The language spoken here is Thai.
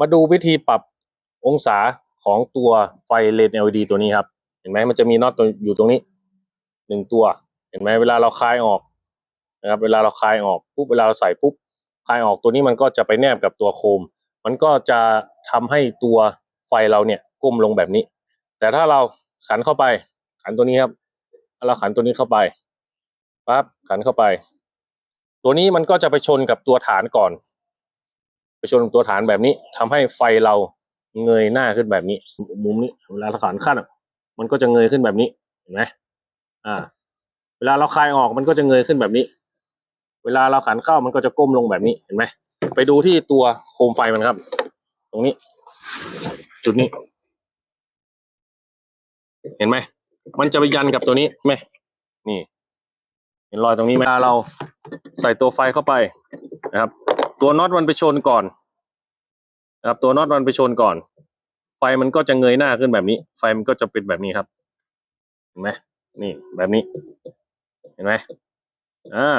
มาดูวิธีปรับองศาของตัวไฟเลน LED ตัวนี้ครับ เห็นไหมมันจะมีน็อตตัวอยู่ตรงนี้หนึ่งตัว เห็นไหมเวลาเราคลายออกนะครับ เวลาเราคลายออกปุ๊บเวลาเราใส่ปุ๊บคลายออกตัวนี้มันก็จะไปแนบกับตัวโคม มันก็จะทำให้ตัวไฟเราเนี่ยก้มลงแบบนี้ แต่ถ้าเราขันเข้าไป ขันตัวนี้ครับถ้าเราขันตัวนี้เข้าไปปั๊บขันเข้าไป ตัวนี้มันก็จะไปชนกับตัวฐานก่อน ไปชนตัวฐานแบบนี้ทำให้ไฟเราเงยหน้าขึ้นแบบนี้ มุมนี้เวลาเราขันขั้นมันก็จะเงยขึ้นแบบนี้เห็นไหมอ่า เวลาเราคลายออกมันก็จะเงยขึ้นแบบนี้ เวลาเราขันเข้ามันก็จะก้มลงแบบนี้เห็นไหมไปดูที่ตัวโคมไฟมันครับ ตรงนี้ จุดนี้ เห็นไหมมันจะไปยันกับตัวนี้ไหมนี่เห็นรอยตรงนี้ไหมเวลาเราใส่ตัวไฟเข้าไปนะครับ ตัวน็อตมันไปชนก่อน นะครับตัวน็อตมันไปชนก่อน ไฟมันก็จะเงยหน้าขึ้นแบบนี้ ไฟมันก็จะเป็นแบบนี้ครับ เห็นไหมนี่แบบนี้ เห็นไหมอ่า